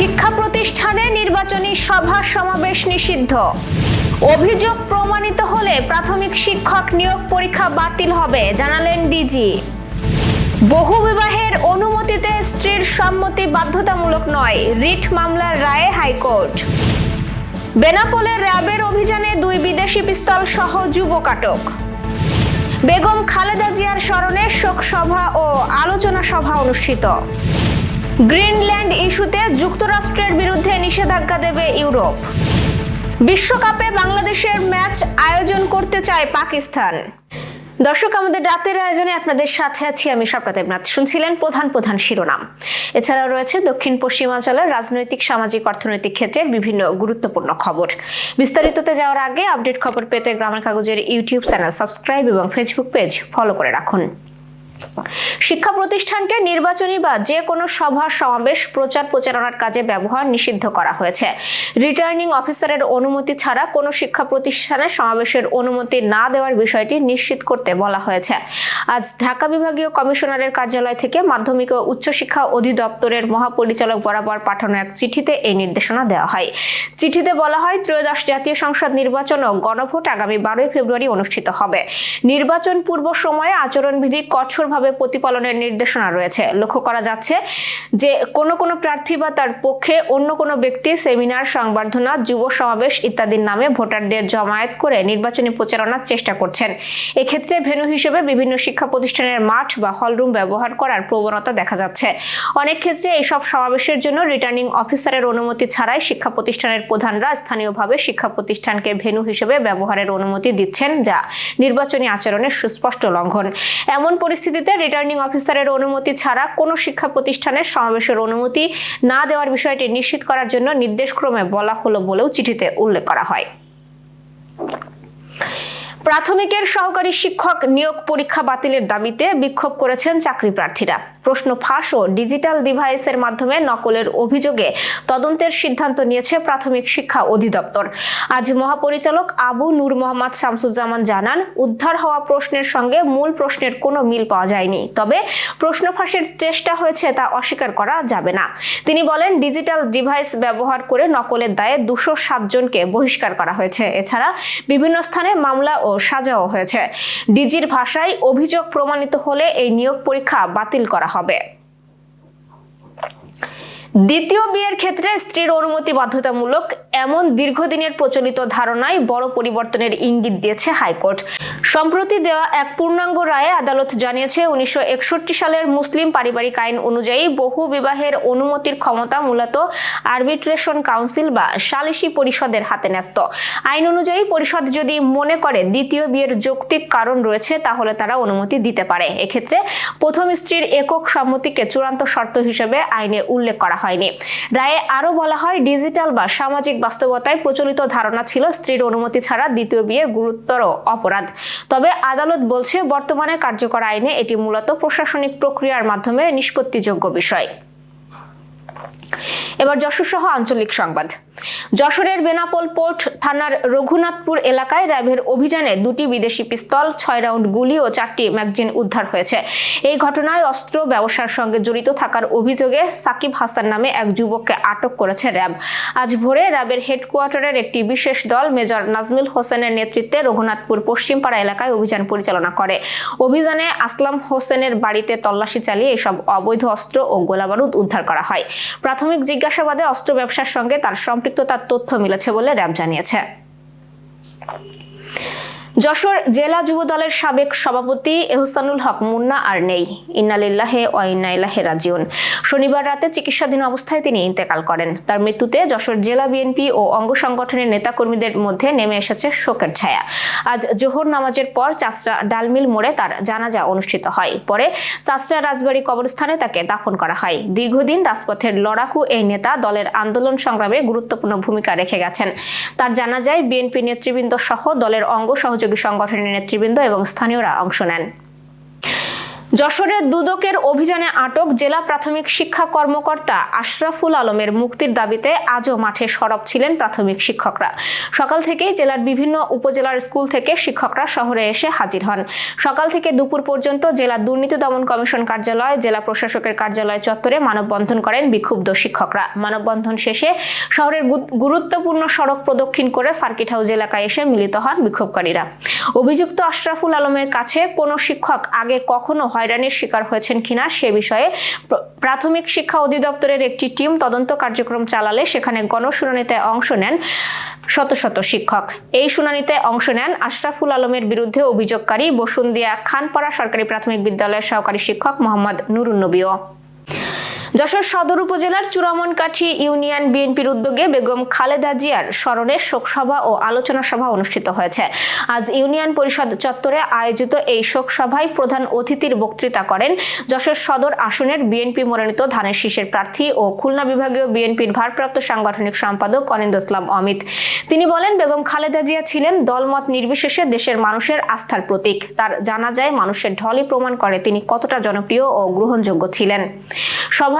শিক্ষা প্রতিষ্ঠানে নির্বাচনী সভা সমাবেশ নিষিদ্ধ। অভিযোগ প্রমাণিত হলে প্রাথমিক শিক্ষক নিয়োগ পরীক্ষা বাতিল হবে, জানালেন ডিজি। বহু বিবাহের অনুমতিতে স্ত্রীর সম্মতি বাধ্যতামূলক নয়, রিট মামলার রায়ে হাইকোর্ট। বেনাপোলে র্যাবের অভিযানে দুই বিদেশি পিস্তল সহ যুবক আটক বেগম খালেদা জিয়ার স্মরণে শোক সভা ও আলোচনা সভা অনুষ্ঠিত। গ্রিনল্যান্ড ইস্যুতে যুক্তরাষ্ট্রের বিরুদ্ধে নিষেধাজ্ঞা দেবে ইউরোপ। বিশ্বকাপে বাংলাদেশের ম্যাচ আয়োজন করতে চায় পাকিস্তান। দর্শক, আমাদের রাতের আয়োজনে আপনাদের সাথে আছি আমি স্বপ্না দেবনাথ। শুনছিলেন প্রধান প্রধান শিরোনাম। এছাড়াও রয়েছে দক্ষিণ পশ্চিমাঞ্চলের রাজনৈতিক, সামাজিক, অর্থনৈতিক ক্ষেত্রের বিভিন্ন গুরুত্বপূর্ণ খবর। বিস্তারিততে যাওয়ার আগে আপডেট খবর পেতে গ্রামের কাগজের ইউটিউব চ্যানেল সাবস্ক্রাইব এবং ফেসবুক পেজ ফলো করে রাখুন। শিক্ষা প্রতিষ্ঠানকে নির্বাচনী বা যে কোনো সভা, সমাবেশ, প্রচার প্রচারণার কাজে ব্যবহার নিষিদ্ধ করা হয়েছে। রিটার্নিং অফিসারের অনুমতি ছাড়া কোনো শিক্ষা প্রতিষ্ঠানে সমাবেশের অনুমতি না দেওয়ার বিষয়টি নিশ্চিত করতে বলা হয়েছে। আজ ঢাকা বিভাগীয় কমিশনারের কার্যালয় থেকে মাধ্যমিক ও উচ্চশিক্ষা অধিদপ্তরের মহাপরিচালক বরাবর পাঠানো এক চিঠিতে এই নির্দেশনা দেওয়া হয়। চিঠিতে বলা হয়, ত্রয়োদশ জাতীয় সংসদ নির্বাচন ও গণভোট আগামী বারোই ফেব্রুয়ারি অনুষ্ঠিত হবে। নির্বাচন পূর্ব সময়ে আচরণবিধি কঠোরভাবে প্রতিপালনের নির্দেশনা রয়েছে। লক্ষ্য করা যাচ্ছে যে কোনো কোনো প্রার্থী বা তার পক্ষে অন্য কোনো ব্যক্তি সেমিনার, সংবর্ধনা, যুব সমাবেশ ইত্যাদির নামে ভোটারদের জমায়েত করে নির্বাচনী প্রচারণার চেষ্টা করছেন। এক্ষেত্রে ভেন্যু হিসেবে বিভিন্ন শিক্ষা প্রতিষ্ঠানের মাঠ বা হলরুম ব্যবহার করার প্রবণতা দেখা যাচ্ছে। অনেক ক্ষেত্রে এইসব সমাবেশের জন্য রিটার্নিং অফিসারের অনুমতি ছাড়াই শিক্ষা প্রতিষ্ঠানের প্রধানরা স্থানীয়ভাবে শিক্ষা প্রতিষ্ঠানকে ভেন্যু হিসেবে ব্যবহারের অনুমতি দিচ্ছেন, যা নির্বাচনী আচরণের সুস্পষ্ট লঙ্ঘন। এমন পরিস্থিতিতে রিটার্নিং অফিসারের অনুমতি ছাড়া কোনো শিক্ষা প্রতিষ্ঠানের সমাবেশের অনুমতি না দেওয়ার বিষয়টি নিশ্চিত করার জন্য নির্দেশক্রমে বলা হলো বলেও চিঠিতে উল্লেখ করা হয়। প্রাথমিকের সহকারী শিক্ষক নিয়োগ পরীক্ষা বাতিলের দাবিতে বিক্ষোভ করেছেন চাকরি প্রার্থীরা। প্রশ্ন ফাঁস ও ডিজিটাল ডিভাইসের মাধ্যমে নকলের অভিযোগে তদন্তের সিদ্ধান্ত নিয়েছে প্রাথমিক শিক্ষা অধিদপ্তর। আজ মহাপরিচালক আবু নূর মোহাম্মদ শামসুজ্জামান জানান, উদ্ধার হওয়া প্রশ্নের সঙ্গে মূল প্রশ্নের কোনো মিল পাওয়া যায়নি। তবে প্রশ্ন ফাঁসের চেষ্টা হয়েছে তা অস্বীকার করা যাবে না। তিনি বলেন, ডিজিটাল ডিভাইস ব্যবহার করে নকলের দায়ে দুশো সাতজনকে বহিষ্কার করা হয়েছে। এছাড়া বিভিন্ন স্থানে মামলা ও সাজাও হয়েছে। ডিজির ভাষায় অভিযোগ প্রমাণিত হলে এই নিয়োগ পরীক্ষা বাতিল করা হবে। দ্বিতীয় বিয়ের ক্ষেত্রে স্ত্রীর অনুমতি বাধ্যতামূলক এমন দীর্ঘদিনের প্রচলিত ধারণায় বড় পরিবর্তনের ইঙ্গিত দিয়েছে হাইকোর্ট। সম্প্রতি দেওয়া এক পূর্ণাঙ্গ রায়ে আদালত জানিয়েছে, উনিশশো একষট্টি সালের মুসলিম পারিবারিক আইন অনুযায়ী বহু বিবাহের অনুমতির ক্ষমতা মূলত আরবিট্রেশন কাউন্সিল বা সালিসি পরিষদের হাতে ন্যস্ত। আইন অনুযায়ী পরিষদ যদি মনে করে দ্বিতীয় বিয়ের যৌক্তিক কারণ রয়েছে, তাহলে তারা অনুমতি দিতে পারে। এক্ষেত্রে প্রথম স্ত্রীর একক সম্মতিকে চূড়ান্ত শর্ত হিসেবে আইনে উল্লেখ করা হয়নি। রায়ে আরও বলা হয়, ডিজিটাল বা সামাজিক বাস্তবতায় প্রচলিত ধারণা ছিল স্ত্রীর অনুমতি ছাড়া দ্বিতীয় বিয়ে গুরুতর অপরাধ। তবে আদালত বলছে, বর্তমানে কার্যকর আইনে এটি মূলত প্রশাসনিক প্রক্রিয়ার মাধ্যমে নিষ্পত্তিযোগ্য বিষয়। এবার যশোর সহ আঞ্চলিক সংবাদ। যশোরের বেনাপোল পোর্ট থানার রঘুনাথপুর এলাকায় র্যাবের অভিযানে দুটি বিদেশি পিস্তল, ছয় রাউন্ড গুলি ও চারটি ম্যাগজিন উদ্ধার হয়েছে। এই ঘটনায় অস্ত্র ব্যবসার সঙ্গে জড়িত থাকার অভিযোগে সাকিব হাসান নামে এক যুবককে আটক করেছে র্যাব। আজ ভোরে র্যাবের হেডকোয়ার্টারের একটি বিশেষ দল মেজর নাজমিল হোসেনের নেতৃত্বে রঘুনাথপুর পশ্চিমপাড়া এলাকায় অভিযান পরিচালনা করে। অভিযানে আসলাম হোসেনের বাড়িতে তল্লাশি চালিয়ে এসব অবৈধ অস্ত্র ও গোলাবারুদ উদ্ধার করা হয়। প্রাথমিক জিজ্ঞাসাবাদে অস্ত্র ব্যবসার সঙ্গে তার সম্পৃক্ততার তথ্য মিলেছে বলে র্যাব জানিয়েছে। যশোর জেলা যুব দলের সাবেক সভাপতি এহসানুল হক মুন্না আর নেই। ইন্নালিল্লাহে ও ইন্নাইল্লাহে রাজিউন। শনিবার রাতে চিকিৎসাধীন অবস্থায় তিনি ইন্তেকাল করেন। তার মৃত্যুতে যশোর জেলা বিএনপি ও অঙ্গ সংগঠনের নেতাকর্মীদের মধ্যে নেমে এসেছে শোকের ছায়া। আজ জোহর নামাজের পর চাষরা ডালমিল মোড়ে তার জানাজা অনুষ্ঠিত হয়। পরে চাষরা রাজবাড়ী কবরস্থানে তাকে দাফন করা হয়। দীর্ঘদিন রাজপথের লড়াকু এই নেতা দলের আন্দোলন সংগ্রামে গুরুত্বপূর্ণ ভূমিকা রেখে গেছেন। তার জানাজায় বিএনপি নেতৃবৃন্দ সহ দলের অঙ্গ সহযোগী সংগঠনের নেতৃবৃন্দ এবং স্থানীয়রা অংশ নেন। যশোরের দুদকের অভিযানে আটক জেলা প্রাথমিক শিক্ষা কর্মকর্তা আশরাফুল আলমের মুক্তির দাবিতে আজও মাঠে সরব ছিলেন প্রাথমিক শিক্ষকরা। সকাল থেকেই জেলার বিভিন্ন উপজেলার স্কুল থেকে শিক্ষকরা শহরে এসে হাজির হন। সকাল থেকে দুপুর পর্যন্ত জেলা দুর্নীতি দমন কমিশন কার্যালয়, জেলা প্রশাসকের কার্যালয় চত্বরে মানববন্ধন করেন বিক্ষুব্ধ শিক্ষকরা। মানববন্ধন শেষে শহরের গুরুত্বপূর্ণ সড়ক প্রদক্ষিণ করে সার্কিট হাউস এলাকায় এসে মিলিত হন বিক্ষোভকারীরা। অভিযুক্ত আশরাফুল আলমের কাছে কোনো শিক্ষক আগে কখনো হয়রানির শিকার হয়েছেন কিনা সে বিষয়ে প্রাথমিক শিক্ষা অধিদপ্তরের একটি টিম তদন্ত কার্যক্রম চালালে সেখানে গণশুনানিতে অংশ নেন শত শত শিক্ষক। এই শুনানিতে অংশ নেন আশরাফুল আলমের বিরুদ্ধে অভিযোগকারী বসুন্দিয়া খানপাড়া সরকারি প্রাথমিক বিদ্যালয়ের সহকারী শিক্ষক মোহাম্মদ নুরুন্নবীও। যশোর সদর উপজেলার চূড়ামনকাঠি ইউনিয়ন বিএনপির উদ্যোগে বেগম খালেদা জিয়ার স্মরণে শোকসভা ও আলোচনা সভা অনুষ্ঠিত হয়েছে। আজ ইউনিয়ন পরিষদ চত্বরে আয়োজিত এই শোকসভায় প্রধান অতিথির বক্তৃতা করেন যশোর সদর আসনের বিএনপি মনোনীত ধানের শীষের প্রার্থী ও খুলনা বিভাগীয় বিএনপির ভারপ্রাপ্ত সাংগঠনিক সম্পাদক অনিন্দ ইসলাম অমিত। তিনি বলেন, বেগম খালেদা জিয়া ছিলেন দলমত নির্বিশেষে দেশের মানুষের আস্থার প্রতীক। তার জানা যায়, মানুষের ঢলই প্রমাণ করে তিনি কতটা জনপ্রিয় ও গ্রহণযোগ্য ছিলেন।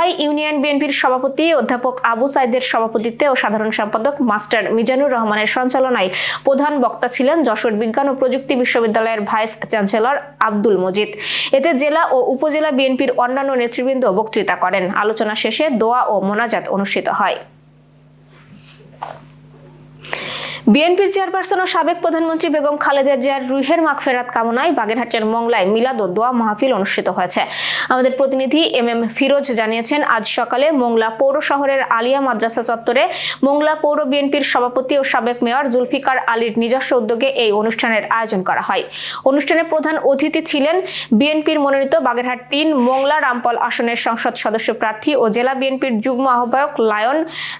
সভায় ইউনিয়ন বিএনপির সভাপতি অধ্যাপক আবু সাইদের সভাপতিত্বে ও সাধারণ সম্পাদক মাস্টার মিজানুর রহমানের সঞ্চালনায় প্রধান বক্তা ছিলেন যশোর বিজ্ঞান ও প্রযুক্তি বিশ্ববিদ্যালয়ের ভাইস চ্যান্সেলর আব্দুল মজিদ। এতে জেলা ও উপজেলা বিএনপির অন্যান্য নেতৃবৃন্দ বক্তৃতা করেন। আলোচনা শেষে দোয়া ও মোনাজাত অনুষ্ঠিত হয়। বিএনপির চেয়ারপারসন ও সাবেক প্রধানমন্ত্রী বেগম খালেদা জিয়ার রুহের মাগফেরাত কামনায় বাগেরহাটের মংলায় মিলাদ ও দোয়া মাহফিল অনুষ্ঠিত হয়েছে। আমাদের প্রতিনিধি এম এম ফিরোজ জানিয়েছেন, আজ সকালে মোংলা পৌর শহরের আলিয়া মাদ্রাসা চত্বরে মোংলা পৌর বিএনপির সভাপতি ও সাবেক মেয়র জুলফিকার আলীর নিজস্ব উদ্যোগে এই অনুষ্ঠানের আয়োজন করা হয়। অনুষ্ঠানে প্রধান অতিথি ছিলেন বিএনপির মনোনীত বাগেরহাট তিন, মোংলা রামপল আসনের সংসদ সদস্য প্রার্থী ও জেলা বিএনপির যুগ্ম আহ্বায়ক লায়ন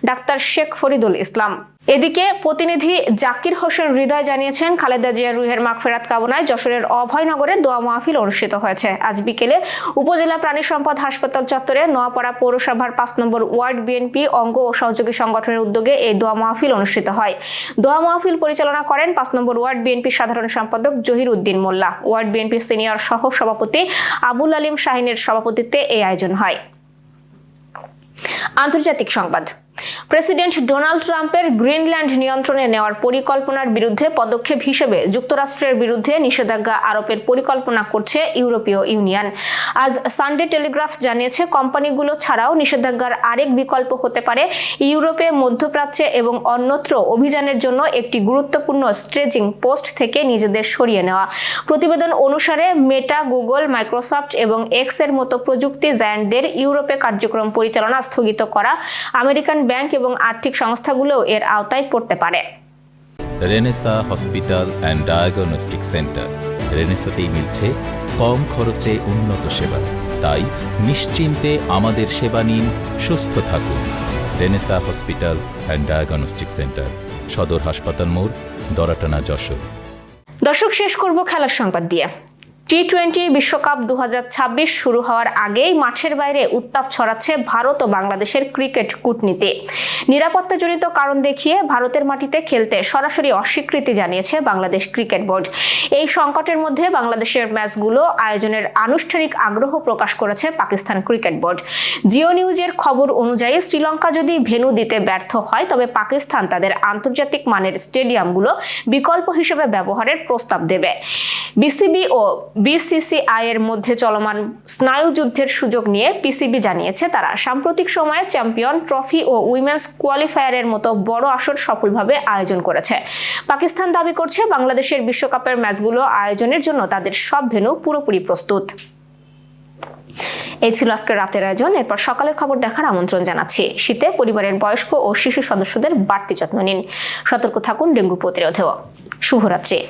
ডাক্তার শেখ ফরিদুল ইসলাম। এদিকে প্রতিনিধি জাকির হোসেন হৃদয় জানিয়েছেন, খালেদা জিয়ার রুহের মাগফেরাত কামনায় যশোরের অভয়নগরে দোয়া মাহফিল অনুষ্ঠিত হয়েছে। আজ বিকেলে উপজেলা প্রাণী সম্পদ হাসপাতাল চত্বরে নোয়াপাড়া পৌরসভার পাঁচ নম্বর ওয়ার্ড বিএনপি অঙ্গ ও সহযোগী সংগঠনের উদ্যোগে এই দোয়া মাহফিল অনুষ্ঠিত হয়। দোয়া মাহফিল পরিচালনা করেন পাঁচ নম্বর ওয়ার্ড বিএনপির সাধারণ সম্পাদক Zahir Uddin Mollah. Ward BNP senior সহ সভাপতি আবুল আলিম শাহিনের সভাপতিত্বে এই আয়োজন হয়। আন্তর্জাতিক সংবাদ। প্রেসিডেন্ট ডোনাল্ড ট্রাম্পের গ্রিনল্যান্ড নিয়ন্ত্রণে নেওয়ার পরিকল্পনার বিরুদ্ধে পদক্ষেপ হিসেবে যুক্তরাষ্ট্রের বিরুদ্ধে নিষেধাজ্ঞা আরোপের পরিকল্পনা করছে ইউরোপীয় ইউনিয়ন। আজ সানডে টেলিগ্রাফ জানিয়েছে, কোম্পানিগুলো ছাড়াও নিষেধাজ্ঞার আরেক বিকল্প হতে পারে ইউরোপে মধ্যপ্রাচ্যে এবং অন্যত্র অভিযানের জন্য একটি গুরুত্বপূর্ণ স্ট্রেজিং পোস্ট থেকে নিজেদের সরিয়ে নেওয়া। প্রতিবেদন অনুসারে, মেটা, গুগল, মাইক্রোসফট এবং এক্সের মতো প্রযুক্তি জায়ান্টদের ইউরোপে কার্যক্রম পরিচালনা স্থগিত করা, আমেরিকান ব্যাংক এবং আর্থিক সংস্থাগুলোও এর আওতায় পড়তে পারে। Renaissance hospital and diagnostic centre. রেনেসাতেই মিলছে কম খরচে উন্নত সেবা। তাই নিশ্চিন্তে আমাদের সেবা নিন সুস্থ থাকুন। Renaissance hospital and diagnostic centre সদর হাসপাতাল মোড় দরাটানা যশোর। দর্শক শেষ করব খেলার সংবাদ দিয়ে। টি টোয়েন্টি বিশ্বকাপ দু হাজার ছাব্বিশ শুরু হওয়ার আগেই মাঠের বাইরে উত্তাপ ছড়াচ্ছে ভারত ও বাংলাদেশের ক্রিকেট কূটনীতি। নিরাপত্তাজনিত কারণ দেখিয়ে ভারতের মাটিতে খেলতে সরাসরি অস্বীকৃতি জানিয়েছে বাংলাদেশ ক্রিকেট বোর্ড। এই সংকটের মধ্যে বাংলাদেশের ম্যাচগুলো আয়োজনের আনুষ্ঠানিক আগ্রহ প্রকাশ করেছে পাকিস্তান ক্রিকেট বোর্ড। জিও নিউজের খবর অনুযায়ী শ্রীলঙ্কা যদি ভেন্যু দিতে ব্যর্থ হয়, তবে পাকিস্তান তাদের আন্তর্জাতিক মানের স্টেডিয়ামগুলো বিকল্প হিসেবে ব্যবহারের প্রস্তাব দেবে। বিসিবি ও বিসিসিআই এর মধ্যে চলমান স্নায়ু যুদ্ধের সুযোগ নিয়ে পিসিবি জানিয়েছে তারা। সাম্প্রতিক সময়ে চ্যাম্পিয়ন ট্রফি ও উইমেন্স কোয়ালিফায়ারের মতো বড় আসর সফলভাবে আয়োজন করেছে। পাকিস্তান দাবি করছে বাংলাদেশের বিশ্বকাপের ম্যাচগুলো আয়োজনের জন্য তাদের সব ভেন্যু পুরোপুরি প্রস্তুত। এই ছিল আজকের রাতের আয়োজন। এরপর সকালের খবর দেখার আমন্ত্রণ জানাচ্ছি। শীতে পরিবারের বয়স্ক ও শিশু সদস্যদের বাড়তি যত্ন নিন। সতর্ক থাকুন ডেঙ্গু প্রতিরোধেও। শুভরাত্রি।